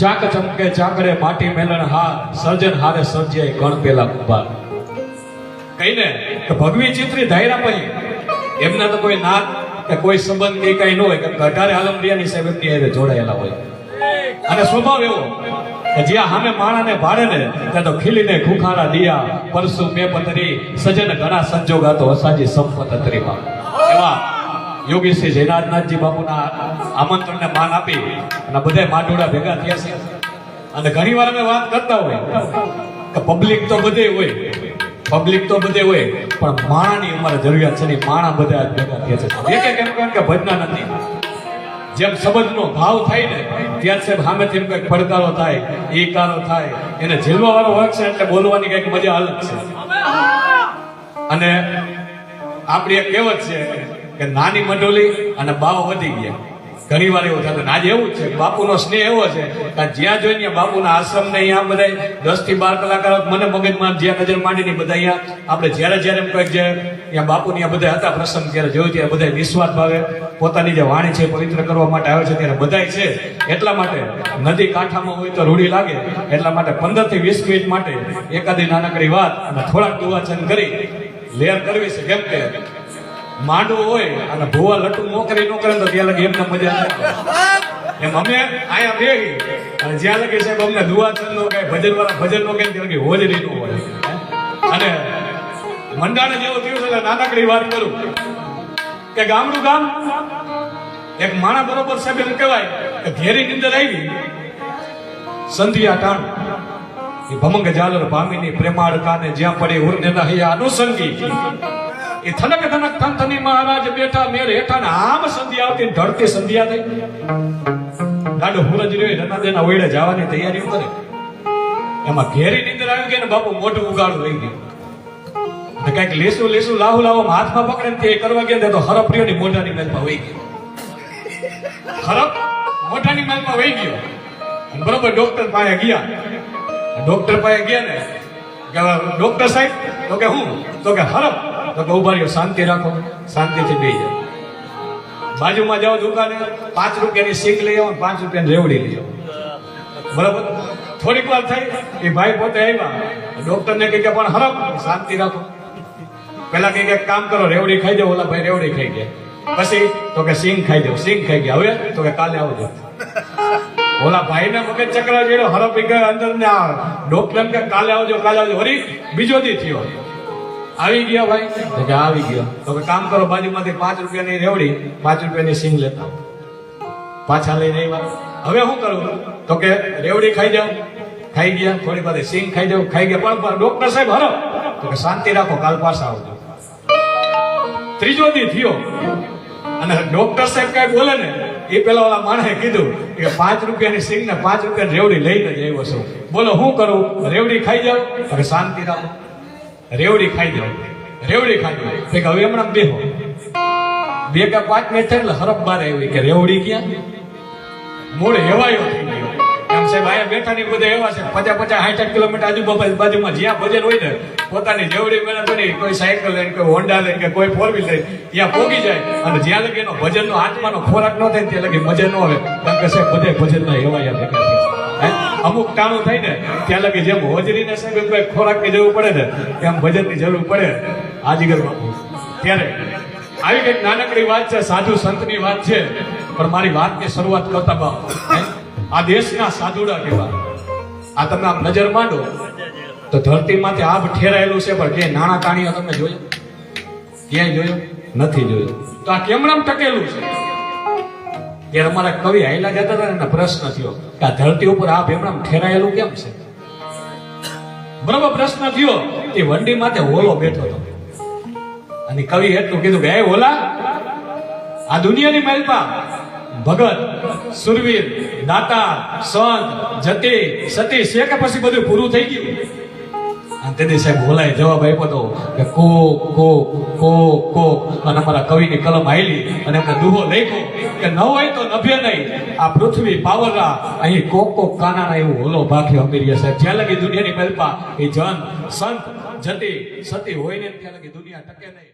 ચાક ચમકે ચાકરે માટી મેલણ હાર સર્જન હારે સર્જ્યા ગણ પેલા ઊભા કહીને કે ભગવી ચિત્રી ધાયરા પછી એમના તો કોઈ નાત કે કોઈ સંબંધ કે કઈ ન હોય કે અઢારે આલમરિયાની સાહેબ એમની હારે જોડાયેલા હોય. અને સ્વભાવ એવો કે જ્યાં સામે માણાને ભાડે ને, ત્યાં તો ખીલીને ખુખારા દિયા, પરસુ મે પતરી સજન ઘણા સંજોગ હતો અસાજી સંપત અતરીમાં. એવા યોગી શ્રી જયનાથનાથજી બાપુના આમંત્રણને માન આપી અને બધા માટોડા ભેગા થયા છે. અને ઘણી વાર અમે વાત કરતા હોય કે પબ્લિક તો બધે હોય પબ્લિક તો બધે હોય, પણ માણાની અમારે જરૂરિયાત છે ને માણા બધા ભેગા થયા છે. એક એક એમ કે ભજના નથી. જેમ શબ્દનો ભાવ થાય ને, ત્યાં સાહેબ સામેથી એમ કંઈક પડકારો થાય એકારો થાય, એને ઝીલવા વાળો હોય છે એટલે બોલવાની કંઈક મજા અલગ છે. અને આપણી એક કહેવત છે કે નાની મંડોલી અને બાવ વધી ગયા. ઘણી વાર એવું થતું, આજે એવું છે, બાપુનો સ્નેહ એવો છે કે જ્યાં ત્યાં બાપુના આશ્રમ ને અહીંયા બધા દસથી બાર કલાકારો મને મગજમાં જ્યાં નજર માંડીને બધા અહીંયા, આપણે જ્યારે જ્યારે એમ કંઈક જે અહીંયા બાપુની બધા હતા પ્રસંગ, ત્યારે જોયું ત્યારે બધા નિસ્વાર્થ ભાવે પોતાની જે વાણી છે પવિત્ર કરવા માટે આવે છે, ત્યારે બધાય છે. એટલા માટે નદી કાંઠામાં હોય તો રૂડી લાગે, એટલા માટે પંદરથી વીસ મિનિટ માટે એકાદી નાનકડી વાત અને થોડાક દુવાચન કરી, લેર કરવી છે, કેમ કે માંડવો હોય અને ભુવા લટુ નોકરી નો કરે તો ત્યાં લગી એમને મજા આવે. એમ અમે અહીંયા બે. અને જ્યાં લગી સાહેબ અમને દુવાચંદ નો કઈ ભજન વાળા ભજન નો કઈ ત્યાં લગી હોજરી નો હોય. અને મંડાણે જેવું થયું છે નાનકડી વાત કરું. કે ગામનું ગામ, એક માણા બરોબર સાહેબ એમ કહેવાય કે ઘેરી અંદર આવી, સંધિયા ટાણ. એ ભમંગ જાલર પામીની પ્રેમાળ કાને જ્યાં પડે ઉર્ને હૈયા અનુસંગી. એ થનક થનક થન થની મહારાજ બેઠા મેર હેઠા ને આમ સંધ્યા આવતી ધરતી સંધ્યા થઈ. ગાડો હુરજ રહ્યો રનાદેના ઓયડે જવાની તૈયારીઓ કરે. એમાં ઘેરી નીંદર આવી ગઈ ને બાપુ મોઢું ઉગાડું રહી ગયું. કંઈક લેસું લેસું લાહુ લાવો હાથમાં પકડે તે કરવા ગયા તો હરપ્રિયો ની મોઢાની મેલમાં વહી ગયો હરપ મોઢાની મેલમાં વહી ગયો. બરોબર ડોક્ટર પાસે ગયા. ડોક્ટર પાસે ગયા ને ડોક્ટર સાહેબ, તો કે હું? તો કે હરપ. તો બહુ ભાઈઓ શાંતિ રાખો. શાંતિથી બે જાઓ. બાજુમાં જાઓ દુકાને, પાંચ રૂપિયાની સિંગ લઈ આવો પાંચ રૂપિયાની રેવડી લઈ આવો. બરાબર? થોડીક વાર થઈ, એ ભાઈ પોતે આવ્યા. ડોક્ટરને કહે કે, પણ હરપ શાંતિ રાખો. પેલા કહે કે, કામ કરો, રેવડી ખાઈ જાઓ. ઓલા ભાઈ રેવડી ખાઈ ગયા. પછી તો કે સિંગ ખાઈ જાઓ સિંગ ખાઈ ગયા. હવે તો કે, કાલે આવજો ઓલા ભાઈ ને મગજ ચક્ર જેડો હરપી ગયા અંદર ને આ ડોક્ટર કે, કાલે આવજો કાલે આવજો. હરી બીજો દી થયો. આવી ગયા ભાઈ. કે આવી ગયો. તો કામ કરો, બાજુમાંથી પાંચ રૂપિયાની રેવડી, પાંચ રૂપિયાની સિંગ લેતા. પાછા લઈને આવ્યા. હવે શું કરું? તો કે રેવડી ખાઈ જાવ ખાઈ ગયા, થોડી વાર સિંગ ખાઈ જાવ ખાઈ ગયા. પણ ડોક્ટર સાહેબ હરો. તો કે શાંતિ રાખો, કાલ પાછા આવજો. ત્રીજો દી થયો. અને ડોક્ટર સાહેબ કઈ બોલે ને, એ પેલા ઓલા માણસે કીધું કે પાંચ રૂપિયાની સિંગ ને પાંચ રૂપિયાની રેવડી લઈને જ આવ્યો છું. બોલો શું કરું? રેવડી ખાઈ જાવ અને શાંતિ રાખો. રેવડી ખાઈ જાવ રેવડી ખાઈ તો કે હવે હમણાં બેહો. બે કે પાંચ મિનિટ થાય એટલે હરફ બાર આવી કે રેવડી ક્યાં? મૂળ હેવાયો થઈ ગયો. એમ સાહેબ, અહીંયા બેઠા ની બધા એવા છે પચાસ પચાસ સાઠ કિલોમીટર આજુબાજુ બાજુમાં જ્યાં ભજન હોય ને, પોતાની જેવડી મહેનત તો નહીં. કોઈ સાયકલ લઈને, કોઈ હોન્ડા લઈને કે કોઈ ફોર વ્હીલ લઈને, ત્યાં પોગી જાય. અને જ્યાં લગી એનો ભજનનો આત્માનો ખોરાક ન થાય ત્યાં લગી મજા ન આવે. કારણ કે સાહેબ, બધે ભજનના હેવાયા ભેગા? અમુક ટાણું થાય ને, ત્યાં લગી જેમ હોજરીને સાહેબ એમ કોઈ ખોરાકની જરૂર પડે ને તેમ ભજનની જરૂર પડે આજીગર બાપુ ત્યારે આવી કંઈક નાનકડી વાત છે, સાધુ સંતની વાત છે, પણ મારી વાતની શરૂઆત કરતા બા આ દેશના સાધુડા કેવા આ તમે આમ નજર માંડો, તો ધરતીમાંથી આભ ઠેરાયેલું છે, પણ જે નાણા કાણીઓ તમે જોયો? ક્યાંય જોયો? નથી જોયો. તો આ કેમણામ ટકેલું છે? ત્યારે અમારા કવિ હાઈલા જતા હતા એનો પ્રશ્ન થયો કે આ ધરતી ઉપર આ ભેમણામ ઠેરાયેલું કેમ છે? બરાબર પ્રશ્ન થયો. એ વંડી માથે હોલો બેઠો હતો. અને કવિ એટલું કીધું કે, હે હોલા, આ દુનિયાની મહેલપા, ભગત, સુરવીર દાતા સંત, જતી, સતી, છે કે પછી બધું પૂરું થઈ ગયું? તેથી સાહેબ બોલાય જવાબ આપ્યો હતો કે કો કો કો કો. અને અમારા કવિની કલમ આયલી અને એમને દુહો લખ્યો કે ન હોય તો નભ્ય નહીં. આ પૃથ્વી પાવરા અહીં કોક કોક કાનાના એવું હોલો ભાખ્યો અમીરિયા સાહેબ. જ્યાં લગી દુનિયાની કલ્પા, એ જન, સંત, જતી, સતી હોય ને ત્યાં લગી દુનિયા ટકે નહીં.